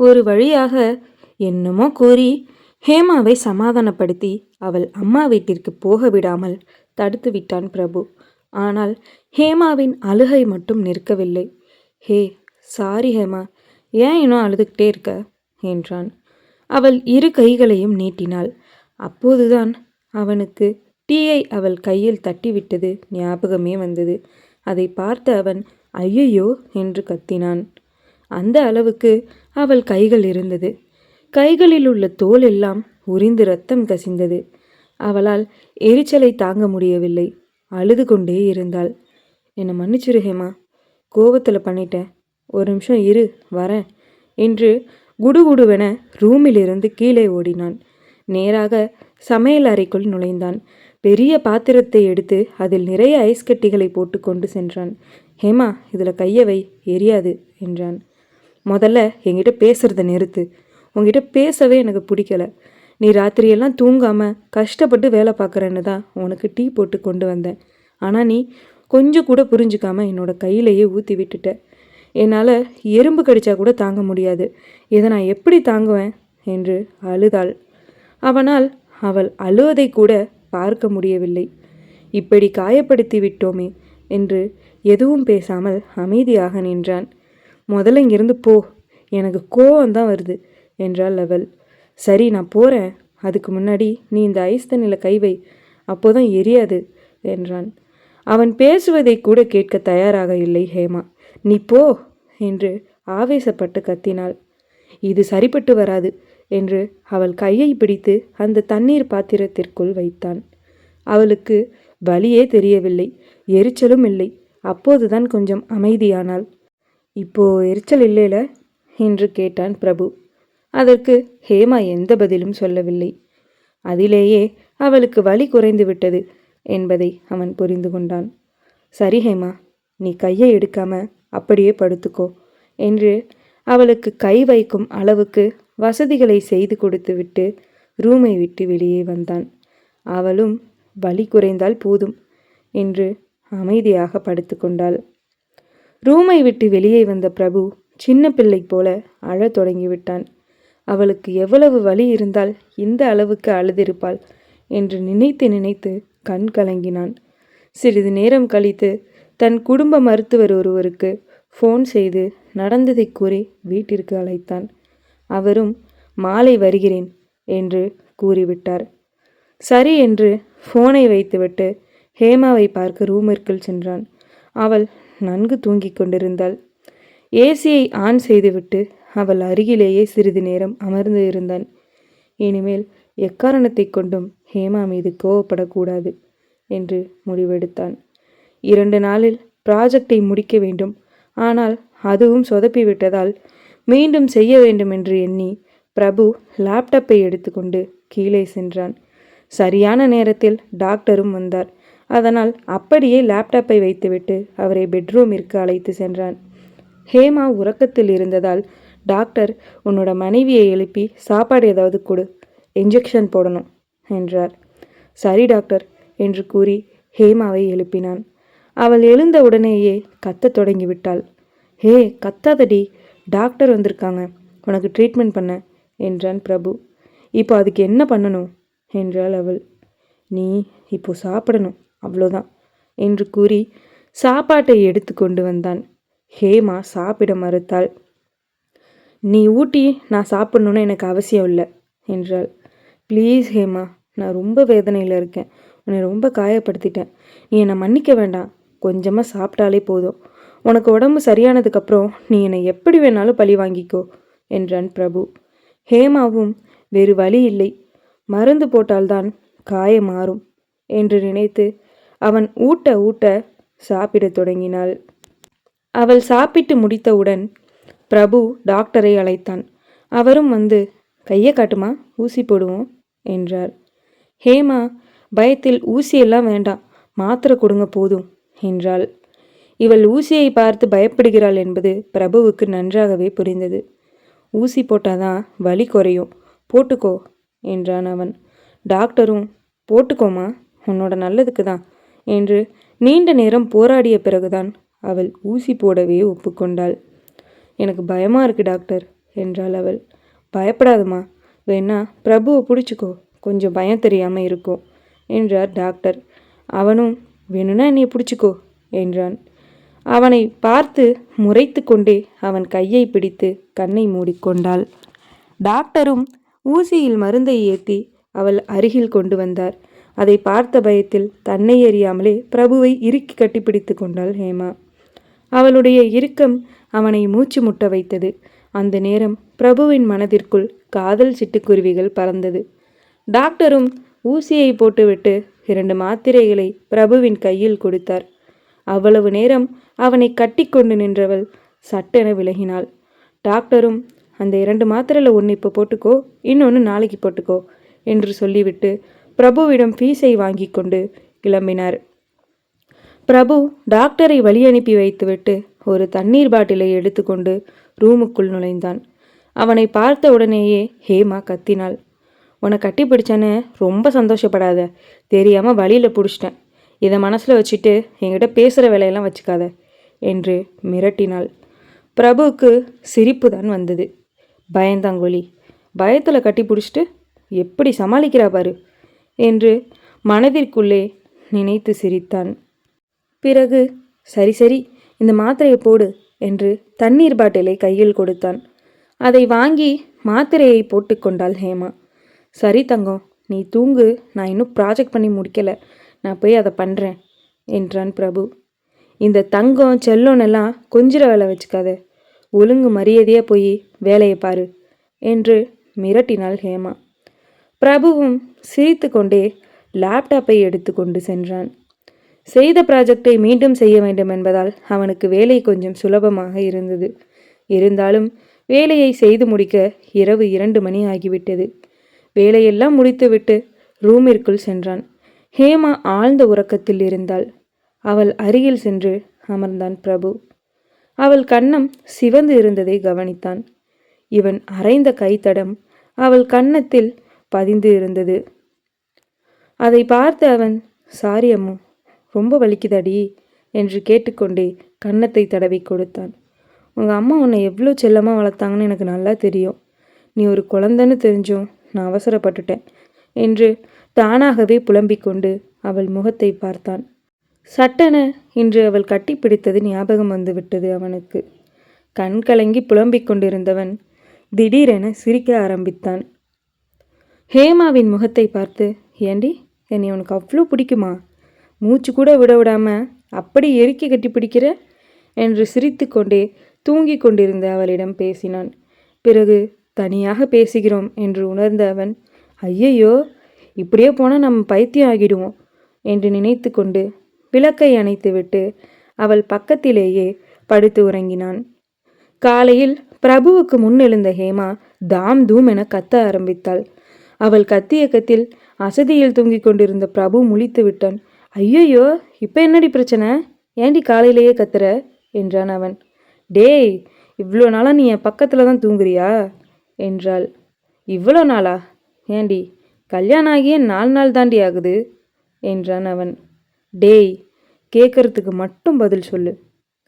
ஒரு வழியாக என்னமோ கூறி ஹேமாவை சமாதானப்படுத்தி அவள் அம்மா வீட்டிற்கு போக விடாமல் தடுத்து விட்டான் பிரபு. ஆனால் ஹேமாவின் அழுகை மட்டும் நிற்கவில்லை. ஹே சாரி ஹேமா ஏன் இன்னும் அழுதுகிட்டே இருக்க? என்றான். அவள் இரு கைகளையும் நீட்டினாள். அப்போதுதான் அவனுக்கு டீயை அவள் கையில் தட்டிவிட்டது ஞாபகமே வந்தது. அதை பார்த்த அவன் ஐயையோ என்று கத்தினான். அந்த அளவுக்கு அவள் கைகள் இருந்தது. கைகளில் உள்ள தோல் எல்லாம் உறிந்து ரத்தம் கசிந்தது. அவளால் எரிச்சலை தாங்க முடியவில்லை. அழுது கொண்டே இருந்தாள். என்னை மன்னிச்சிரு ஹேமா. கோபத்தில் பண்ணிட்டேன். ஒரு நிமிஷம் இரு வரேன் என்று குடுகுடுவென ரூமிலிருந்து கீழே ஓடினான். நேராக சமையல் அறைக்குள் நுழைந்தான். பெரிய பாத்திரத்தை எடுத்து அதில் நிறைய ஐஸ் கட்டிகளை போட்டு கொண்டு சென்றான். ஹேமா இதில் கையை வை. எரியாது என்றான். முதல்ல என்கிட்ட பேசுகிறத நிறுத்து. உங்ககிட்ட பேசவே எனக்கு பிடிக்கல. நீ ராத்திரியெல்லாம் தூங்காமல் கஷ்டப்பட்டு வேலை பார்க்குறேன்னு தான் உனக்கு டீ போட்டு கொண்டு வந்தேன். ஆனால் நீ கொஞ்சம் கூட புரிஞ்சுக்காமல் என்னோட கையிலேயே ஊற்றி விட்டுட்ட. என்னால் எறும்பு கடிச்சா கூட தாங்க முடியாது. இதை நான் எப்படி தாங்குவேன்? என்று அழுதாள். அவனால் அவள் அழுவதை கூட பார்க்க முடியவில்லை. இப்படி காயப்படுத்தி விட்டோமே என்று எதுவும் பேசாமல் அமைதியாக நின்றான். முதல்ல இங்கேருந்து போ. எனக்கு கோவம்தான் வருது என்றாள் லவல். சரி நான் போகிறேன் அதுக்கு முன்னாடி நீ இந்த ஐஸ் தண்ணியில் கை வை. அப்போதான் எரியாது என்றான். அவன் பேசுவதை கூட கேட்க தயாராக இல்லை ஹேமா. நீ போ என்று ஆவேசப்பட்டு கத்தினாள். இது சரிப்பட்டு வராது என்று அவள் கையை பிடித்து அந்த தண்ணீர் பாத்திரத்திற்குள் வைத்தான். அவளுக்கு வலியே தெரியவில்லை எரிச்சலும் இல்லை. அப்போதுதான் கொஞ்சம் அமைதியானாள். இப்போ எரிச்சல் இல்லைல? என்று கேட்டான் பிரபு. அதற்கு ஹேமா எந்த பதிலும் சொல்லவில்லை. அதிலேயே அவளுக்கு வலி குறைந்து விட்டது என்பதை அவன் புரிந்து கொண்டான். சரி ஹேமா நீ கையை எடுக்காம அப்படியே படுத்துக்கோ என்று அவளுக்கு கை வைக்கும் அளவுக்கு வசதிகளை செய்து கொடுத்துவிட்டு ரூமை விட்டு வெளியே வந்தான். அவளும் வலி குறைந்தால் போதும் என்று அமைதியாக படுத்துக்கொண்டாள். ரூமை விட்டு வெளியே வந்த பிரபு சின்ன பிள்ளை போல அழத் தொடங்கிவிட்டான். அவளுக்கு எவ்வளவு வலி இருந்தால் இந்த அளவுக்கு அழுதிருப்பாள் என்று நினைத்து நினைத்து கண் கலங்கினான். சிறிது நேரம் கழித்து தன் குடும்ப மருத்துவர் ஒருவருக்கு ஃபோன் செய்து நடந்ததை கூறி வீட்டிற்கு அழைத்தான். அவரும் மாலை வருகிறேன் என்று கூறிவிட்டார். சரி என்று ஃபோனை வைத்துவிட்டு ஹேமாவை பார்க்க ரூமிற்குள் சென்றான். அவள் நன்கு தூங்கிக் கொண்டிருந்தாள். ஏசியை ஆன் செய்துவிட்டு அவள் அருகிலேயே சிறிது நேரம் அமர்ந்து இருந்தான். இனிமேல் எக்காரணத்தை கொண்டும் ஹேமா மீது கோவப்படக்கூடாது என்று முடிவெடுத்தான். இரண்டு நாளில் ப்ராஜெக்டை முடிக்க வேண்டும். ஆனால் அதுவும் சொதப்பிவிட்டதால் மீண்டும் செய்ய வேண்டும் என்று எண்ணி பிரபு லேப்டாப்பை எடுத்துக்கொண்டு கீழே சென்றான். சரியான நேரத்தில் டாக்டரும் வந்தார். அதனால் அப்படியே லேப்டாப்பை வைத்துவிட்டு அவரை பெட்ரூமிற்கு அழைத்து சென்றான். ஹேமா உறக்கத்தில் இருந்ததால் டாக்டர் உன்னோட மனைவியை எழுப்பி சாப்பாடு ஏதாவது கொடு இன்ஜெக்ஷன் போடணும் என்றார். சரி டாக்டர் என்று கூறி ஹேமாவை எழுப்பினான். அவள் எழுந்த உடனேயே கத்தத் தொடங்கிவிட்டாள். ஹே கத்தாதடி டாக்டர் வந்திருக்காங்க. உனக்கு ட்ரீட்மெண்ட் பண்ண என்றான் பிரபு. இப்போ அதுக்கு என்ன பண்ணணும்? என்றாள் அவள். நீ இப்போ சாப்பிடணும். அவ்வளோதான் என்று கூறி சாப்பாட்டை எடுத்து கொண்டு வந்தான். ஹேமா சாப்பிட மறுத்தாள். நீ ஊட்டி நான் சாப்பிடணுன்னு எனக்கு அவசியம் இல்லை என்றாள். ப்ளீஸ் ஹேமா நான் ரொம்ப வேதனையில் இருக்கேன். உன்னை ரொம்ப காயப்படுத்திட்டேன். நீ என்னை மன்னிக்க வேண்டாம். கொஞ்சமாக சாப்பிட்டாலே போதும். உனக்கு உடம்பு சரியானதுக்கப்புறம் நீ என்னை எப்படி வேணாலும் பழி வாங்கிக்கோ என்றான் பிரபு. ஹேமாவும் வேறு வழி இல்லை. மருந்து போட்டால்தான் காயம் மாறும் என்று நினைத்து அவன் ஊட்ட ஊட்ட சாப்பிடத் தொடங்கினாள். அவள் சாப்பிட்டு முடித்தவுடன் பிரபு டாக்டரை அழைத்தான். அவரும் வந்து கையை காட்டுமா? ஊசி போடுவோம் என்றார். ஹேமா பயத்தில் ஊசியெல்லாம் வேண்டாம். மாத்திரை கொடுங்க போதும் என்றாள். இவள் ஊசியை பார்த்து பயப்படுகிறாள் என்பது பிரபுவுக்கு நன்றாகவே புரிந்தது. ஊசி போட்டாதான் வலி குறையும். போட்டுக்கோ என்றான் அவன். டாக்டரும் போட்டுக்கோமா உன்னோட நல்லதுக்கு தான். என்று நீண்ட நேரம் போராடிய பிறகுதான் அவள் ஊசி போடவே ஒப்புக்கொண்டாள். எனக்கு பயமாக இருக்குது டாக்டர் என்றாள் அவள். பயப்படாதம்மா. வேணா பிரபுவை பிடிச்சிக்கோ. கொஞ்சம் பயம் தெரியாமல் இருக்கும் என்றார் டாக்டர். அவனும் வேணும்னா என்னை பிடிச்சிக்கோ என்றான். அவனை பார்த்து முறைத்து கொண்டே அவன் கையை பிடித்து கண்ணை மூடிக்கொண்டாள். டாக்டரும் ஊசியில் மருந்தை ஏற்றி அவள் அருகில் கொண்டு வந்தார். அதை பார்த்த பயத்தில் தன்னை அறியாமலே பிரபுவை இறுக்கி கட்டிப்பிடித்து கொண்டாள் ஹேமா. அவளுடைய இறுக்கம் அவனை மூச்சு முட்ட வைத்தது. அந்த நேரம் பிரபுவின் மனதிற்குள் காதல் சிட்டுக்குருவிகள் பறந்தது. டாக்டரும் ஊசியை போட்டுவிட்டு இரண்டு மாத்திரைகளை பிரபுவின் கையில் கொடுத்தார். அவ்வளவு நேரம் அவனை கட்டிக்கொண்டு நின்றவள் சட்டென விலகினாள். டாக்டரும் அந்த இரண்டு மாத்திரையில் ஒன்று இப்போ போட்டுக்கோ இன்னொன்று நாளைக்கு போட்டுக்கோ என்று சொல்லிவிட்டு பிரபுவிடம் ஃபீஸை வாங்கி கொண்டு கிளம்பினார். பிரபு டாக்டரை வழி அனுப்பி வைத்துவிட்டு ஒரு தண்ணீர் பாட்டிலை எடுத்துக்கொண்டு ரூமுக்குள் நுழைந்தான். அவனை பார்த்த உடனேயே ஹேமா கத்தினாள். உன்னை கட்டி பிடிச்சேன்னு ரொம்ப சந்தோஷப்படாத. தெரியாமல் வழியில் பிடிச்சிட்டேன். இதை மனசில் வச்சுட்டு என்கிட்ட பேசுகிற வேலையெல்லாம் வச்சுக்காத என்று மிரட்டினாள். பிரபுவுக்கு சிரிப்பு தான் வந்தது. பயந்தாங்கொலி பயத்தில் கட்டி பிடிச்சிட்டு எப்படி சமாளிக்கிறா பாரு. என்று மனதிற்குள்ளே நினைத்து சிரித்தான். பிறகு சரி சரி இந்த மாத்திரையை போடு என்று தண்ணீர் பாட்டிலை கையில் கொடுத்தான். அதை வாங்கி மாத்திரையை போட்டுக்கொண்டாள் ஹேமா. சரி தங்கம் நீ தூங்கு நான் இன்னும் ப்ராஜெக்ட் பண்ணி முடிக்கலை நான் போய் அதை பண்ணுறேன் என்றான் பிரபு. இந்த தங்கம் செல்லோன்னெல்லாம் கொஞ்சிற வேலை வச்சுக்காத ஒழுங்கு மரியாதையாக போய் வேலையை பாரு என்று மிரட்டினாள் ஹேமா. பிரபுவும் சிரித்து கொண்டே லேப்டாப்பை எடுத்துக்கொண்டு சென்றான். செய்த ப்ராஜெக்டை மீண்டும் செய்ய வேண்டும் என்பதால் அவனுக்கு வேலை கொஞ்சம் சுலபமாக இருந்தது. இருந்தாலும் வேலையை செய்து முடிக்க இரவு இரண்டு மணி ஆகிவிட்டது. வேலையெல்லாம் முடித்துவிட்டு ரூமிற்குள் சென்றான். ஹேமா ஆழ்ந்த உறக்கத்தில் இருந்தாள். அவள் அருகில் சென்று அமர்ந்தான் பிரபு. அவள் கன்னம் சிவந்து இருந்ததை கவனித்தான். இவன் அரைந்த கைத்தடம் அவள் கன்னத்தில் பதிந்து இருந்தது அதை பார்த்து அவன் சாரி அம்மு ரொம்ப வலிக்குதடி? என்று கேட்டுக்கொண்டே கன்னத்தை தடவி கொடுத்தான். உங்கள் அம்மா உன்னை எவ்வளோ செல்லமாக வளர்த்தாங்கன்னு எனக்கு நல்லா தெரியும். நீ ஒரு குழந்தைன்னு தெரிஞ்சும் நான் அவசரப்பட்டுட்டேன் என்று தானாகவே புலம்பிக் கொண்டு அவள் முகத்தை பார்த்தான். சட்டென இன்று அவள் கட்டிப்பிடித்தது ஞாபகம் வந்து விட்டது அவனுக்கு. கண் கலங்கி புலம்பிக் கொண்டிருந்தவன் திடீரென சிரிக்க ஆரம்பித்தான். ஹேமாவின் முகத்தை பார்த்து ஏண்டி என்னை உனக்கு அவ்வளோ பிடிக்குமா? மூச்சு கூட விட விடாமல் அப்படி எரிக்கி கட்டி பிடிக்கிற? என்று சிரித்து கொண்டே தூங்கிக் கொண்டிருந்த அவளிடம் பேசினான். பிறகு தனியாக பேசுகிறோம் என்று உணர்ந்த அவன் ஐயையோ இப்படியே போனால் நம்ம பைத்தியம் ஆகிடுவோம் என்று நினைத்து கொண்டு விளக்கை அணைத்துவிட்டு அவள் பக்கத்திலேயே படுத்து உறங்கினான். காலையில் பிரபுவுக்கு முன் எழுந்த ஹேமா தாம் தூம் என கத்த ஆரம்பித்தாள். அவள் கத்திய கத்தில் அசதியில் தூங்கிக் கொண்டிருந்த பிரபு முழித்து விட்டான். ஐயையோ இப்போ என்னடி பிரச்சனை? ஏண்டி காலையிலேயே கத்துற? என்றான் அவன். டேய் இவ்வளோ நாளாக நீ என் பக்கத்தில் தான் தூங்குறியா? என்றாள். இவ்வளோ நாளா? ஏண்டி கல்யாணம் ஆகிய நாலு நாள் தாண்டி ஆகுது? என்றான் அவன். டேய் கேட்கறதுக்கு மட்டும் பதில் சொல்லு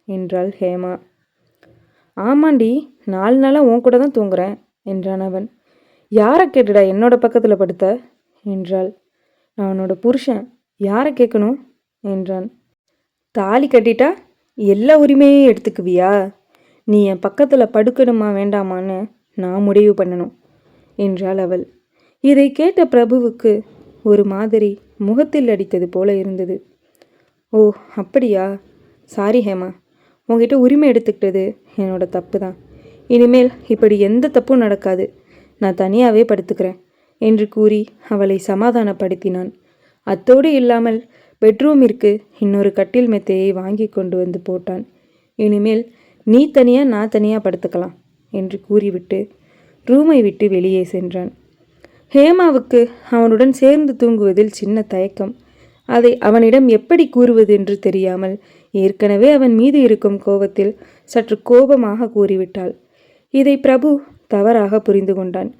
என்றாள் ஹேமா. ஆமாண்டி நாலு நாளாக உன் கூட தான் தூங்குறேன் என்றான் அவன். யாரை கேட்டுடா என்னோட பக்கத்தில் படுத்த? என்றாள். நான் உன்னோட புருஷன். யாரை கேட்கணும்? என்றான். தாலி கட்டிட்டா எல்லா உரிமையும் எடுத்துக்குவியா? நீ என் பக்கத்தில் படுக்கணுமா வேண்டாமான்னு நான் முடிவு பண்ணணும் என்றாள் அவள். இதை கேட்ட பிரபுவுக்கு ஒரு மாதிரி முகத்தில் அடித்தது போல இருந்தது. ஓ அப்படியா? சாரி ஹேமா. உங்ககிட்ட உரிமை எடுத்துக்கிட்டது என்னோட தப்பு தான் இனிமேல் இப்படி எந்த தப்பும் நடக்காது. நான் தனியாகவே படுத்துக்கிறேன் என்று கூறி அவளை சமாதானப்படுத்தினான். அத்தோடு இல்லாமல் பெட்ரூமிற்கு இன்னொரு கட்டில் மெத்தையை வாங்கி கொண்டு வந்து போட்டான். இனிமேல் நீ தனியாக நான் தனியாக படுத்துக்கலாம் என்று கூறிவிட்டு ரூமை விட்டு வெளியே சென்றான். ஹேமாவுக்கு அவனுடன் சேர்ந்து தூங்குவதில் சின்ன தயக்கம். அதை அவனிடம் எப்படி கூறுவது என்று தெரியாமல் ஏற்கனவே அவன் மீது இருக்கும் கோபத்தில் சற்று கோபமாக கூறிவிட்டாள். இதை பிரபு தவறாக புரிந்து கொண்டான்.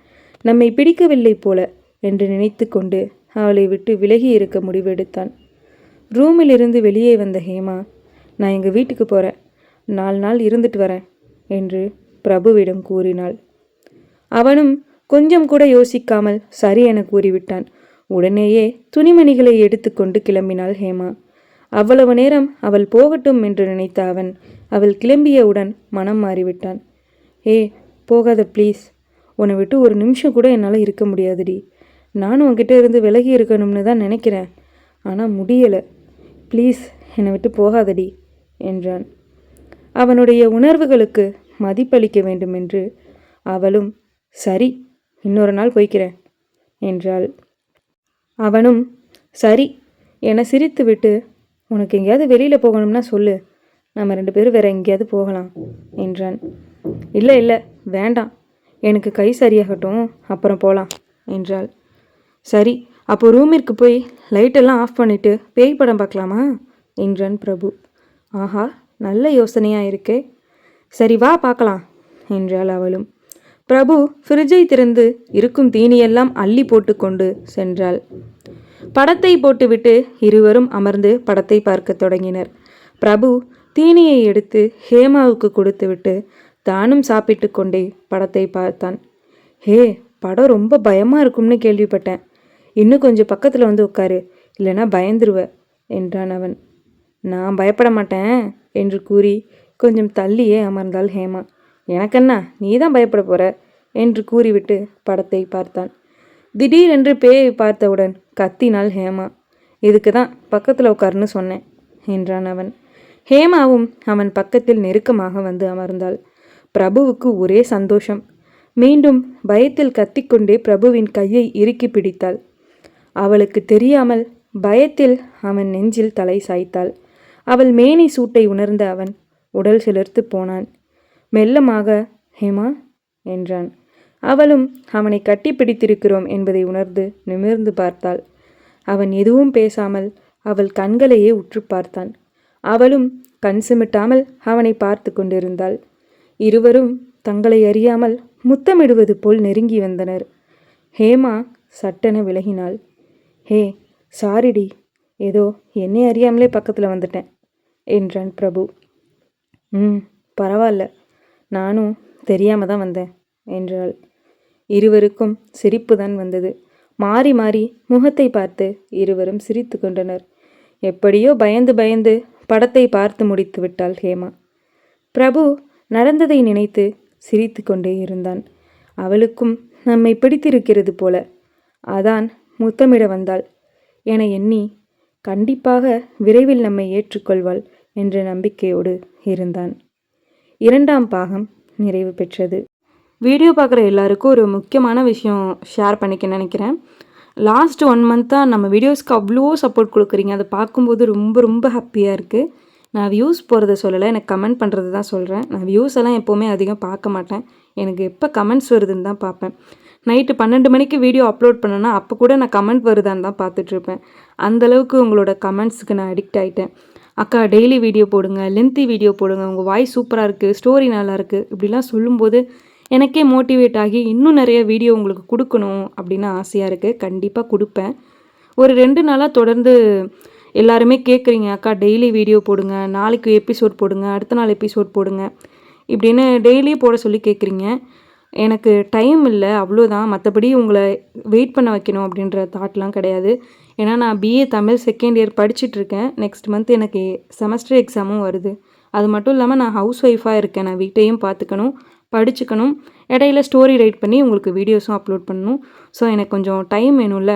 நம்மை பிடிக்கவில்லை போல என்று நினைத்து கொண்டு அவளை விட்டு விலகி இருக்க முடிவெடுத்தான். ரூமிலிருந்து வெளியே வந்த ஹேமா நான் எங்கள் வீட்டுக்கு போகிறேன் நாலு நாள் இருந்துட்டு வரேன் என்று பிரபுவிடம் கூறினாள். அவனும் கொஞ்சம் கூட யோசிக்காமல் சரி என கூறிவிட்டான். உடனேயே துணிமணிகளை எடுத்துக்கொண்டு கிளம்பினாள் ஹேமா. அவ்வளவு நேரம் அவள் போகட்டும் என்று நினைத்த அவன் அவள் கிளம்பியவுடன் மனம் மாறிவிட்டான். ஏ போகாத ப்ளீஸ் உன்னை விட்டு ஒரு நிமிஷம் கூட என்னால் இருக்க முடியாதுடி. நானும் உன்கிட்ட இருந்து விலகி இருக்கணும்னு தான் நினைக்கிறேன். ஆனால் முடியலை. ப்ளீஸ் என்னை விட்டு போகாதடி என்றான். அவனுடைய உணர்வுகளுக்கு மதிப்பளிக்க வேண்டும் என்று அவளும் சரி இன்னொரு நாள் போய்க்கிறேன் என்றாள். அவனும் சரி என சிரித்துவிட்டு உனக்கு எங்கேயாவது வெளியில் போகணும்னா சொல்லு. நம்ம ரெண்டு பேரும் வேறு எங்கேயாவது போகலாம் என்றான். இல்லை இல்லை வேண்டாம். எனக்கு கை சரியாகட்டும் அப்புறம் போகலாம் என்றாள். சரி அப்போ ரூமிற்கு போய் லைட்டெல்லாம் ஆஃப் பண்ணிட்டு பேய் படம் பார்க்கலாமா? என்றான் பிரபு. ஆஹா நல்ல யோசனையாக இருக்கே. சரி வா பார்க்கலாம் என்றாள் அவளும். பிரபு ஃப்ரிட்ஜை திறந்து இருக்கும் தீனியெல்லாம் அள்ளி போட்டுக்கொண்டு சென்றாள். படத்தை போட்டுவிட்டு இருவரும் அமர்ந்து படத்தை பார்க்க தொடங்கினர். பிரபு தீனியை எடுத்து ஹேமாவுக்கு கொடுத்துவிட்டு தானும் சாப்பிட்டு கொண்டே படத்தை பார்த்தான். ஹே படம் ரொம்ப பயமாக இருக்கும்னு கேள்விப்பட்டேன். இன்னும் கொஞ்சம் பக்கத்தில் வந்து உட்காரு இல்லைன்னா பயந்துருவ என்றான் அவன். நான் பயப்பட மாட்டேன் என்று கூறி கொஞ்சம் தள்ளியே அமர்ந்தாள் ஹேமா. எனக்கென்னா? நீ தான் பயப்பட போற? என்று கூறிவிட்டு படத்தை பார்த்தான். திடீரென்று பேயை பார்த்தவுடன் கத்தினாள் ஹேமா. இதுக்கு தான் பக்கத்தில் உட்காருன்னு சொன்னேன் என்றான் அவன். ஹேமாவும் அவன் பக்கத்தில் நெருக்கமாக வந்து அமர்ந்தாள். பிரபுவுக்கு ஒரே சந்தோஷம். மீண்டும் பயத்தில் கத்திக்கொண்டே பிரபுவின் கையை இறுக்கி பிடித்தாள். அவளுக்கு தெரியாமல் பயத்தில் அவன் நெஞ்சில் தலை சாய்த்தாள். அவள் மேனி சூட்டை உணர்ந்த அவன் உடல் சிலிர்த்து போனான். மெல்லமாக ஹேமா என்றான். அவளும் அவனை கட்டி பிடித்திருக்கிறோம் என்பதை உணர்ந்து நிமிர்ந்து பார்த்தாள். அவன் எதுவும் பேசாமல் அவள் கண்களையே உற்று பார்த்தான். அவளும் கண் சிமிட்டாமல் அவனை பார்த்து கொண்டிருந்தாள். இருவரும் தங்களை அறியாமல் முத்தமிடுவது போல் நெருங்கி வந்தனர். ஹேமா சட்டென விலகினாள். ஹே சாரிடி. ஏதோ என்னை அறியாமலே பக்கத்தில் வந்துட்டேன் என்றான் பிரபு. ம் பரவாயில்ல. நானும் தெரியாமல் தான் வந்தேன் என்றாள். இருவருக்கும் சிரிப்பு தான் வந்தது. மாறி மாறி முகத்தை பார்த்து இருவரும் சிரித்து கொண்டனர். எப்படியோ பயந்து பயந்து படத்தை பார்த்து முடித்து விட்டாள் ஹேமா. பிரபு நடந்ததை நினைத்து சிரித்து கொண்டே இருந்தான். அவளுக்கும் நம்மை பிடித்திருக்கிறது போல. அதான் முத்தமிட வந்தாள். என எண்ணி கண்டிப்பாக விரைவில் நம்மை ஏற்றுக்கொள்வாள் என்ற நம்பிக்கையோடு இருந்தான். இரண்டாம் பாகம் நிறைவு பெற்றது. வீடியோ பார்க்குற எல்லாருக்கும் ஒரு முக்கியமான விஷயம் ஷேர் பண்ணிக்க நினைக்கிறேன். லாஸ்ட் ஒன் மந்த்தாக நம்ம வீடியோஸ்க்கு அவ்வளோ சப்போர்ட் கொடுக்குறீங்க. அதை பார்க்கும்போது ரொம்ப ரொம்ப ஹாப்பியாக இருக்குது நான் வியூஸ் போகிறத சொல்லலை. எனக்கு கமெண்ட் பண்ணுறது தான் சொல்கிறேன் நான் வியூஸ் எல்லாம் எப்போவுமே அதிகம் பார்க்க மாட்டேன். எனக்கு எப்போ கமெண்ட்ஸ் வருதுன்னு தான் பார்ப்பேன். நைட்டு பன்னெண்டு மணிக்கு வீடியோ அப்லோட் பண்ணேன்னா அப்போ கூட நான் கமெண்ட் வருதான்னு தான் பார்த்துட்ருப்பேன் அந்தளவுக்கு உங்களோட கமெண்ட்ஸுக்கு நான் அடிக்ட் ஆகிட்டேன் அக்கா டெய்லி வீடியோ போடுங்க லென்த்தி வீடியோ போடுங்க. உங்கள் வாய்ஸ் சூப்பராக இருக்குது ஸ்டோரி நல்லா இருக்குது இப்படிலாம் சொல்லும்போது எனக்கே மோட்டிவேட் ஆகி இன்னும் நிறைய வீடியோ உங்களுக்கு கொடுக்கணும் அப்படின்னு ஆசையாக இருக்குது கண்டிப்பாக கொடுப்பேன். ஒரு ரெண்டு நாளாக தொடர்ந்து எல்லாருமே கேட்குறீங்க அக்கா டெய்லி வீடியோ போடுங்க நாளைக்கு எபிசோட் போடுங்க அடுத்த நாள் எபிசோட் போடுங்க இப்படின்னு டெய்லி போட சொல்லி கேட்குறீங்க எனக்கு டைம் இல்லை அவ்வளோதான் மற்றபடி உங்களை வெயிட் பண்ண வைக்கணும் அப்படின்ற தாட்லாம் கிடையாது. ஏன்னா நான் பிஏ தமிழ் செகண்ட் இயர் படிச்சுட்ருக்கேன் நெக்ஸ்ட் மந்த் எனக்கு செமஸ்டர் எக்ஸாமும் வருது. அது மட்டும் இல்லாமல் நான் ஹவுஸ் ஒய்ஃபாக இருக்கேன். நான் வீட்டையும் பார்த்துக்கணும் படிச்சுக்கணும். இடையில ஸ்டோரி ரைட் பண்ணி உங்களுக்கு வீடியோஸும் அப்லோட் பண்ணணும். ஸோ எனக்கு கொஞ்சம் டைம் வேணும்ல.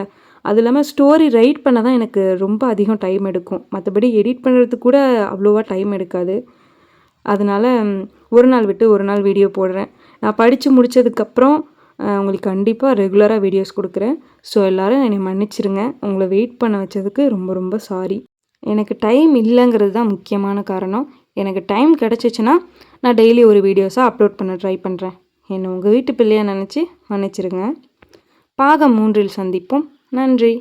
அது இல்லாமல் ஸ்டோரி ரைட் பண்ண தான் எனக்கு ரொம்ப அதிகம் டைம் எடுக்கும். மற்றபடி எடிட் பண்ணுறதுக்கு கூட அவ்வளோவா டைம் எடுக்காது. அதனால் ஒரு நாள் விட்டு ஒரு நாள் வீடியோ போடுறேன். நான் படித்து முடித்ததுக்கப்புறம் உங்களுக்கு கண்டிப்பாக ரெகுலராக வீடியோஸ் கொடுக்குறேன். ஸோ எல்லோரும் என்னை மன்னிச்சிருங்க. உங்களை வெயிட் பண்ண வச்சதுக்கு ரொம்ப ரொம்ப சாரி எனக்கு டைம் இல்லைங்கிறது தான் முக்கியமான காரணம். எனக்கு டைம் கிடச்சிச்சின்னா நான் டெய்லி ஒரு வீடியோஸாக அப்லோட் பண்ண ட்ரை பண்ணுறேன் என்னை உங்கள் வீட்டு பிள்ளையாக நினச்சி மன்னிச்சிருங்க. பாகம் மூன்றில் சந்திப்போம். நன்றி.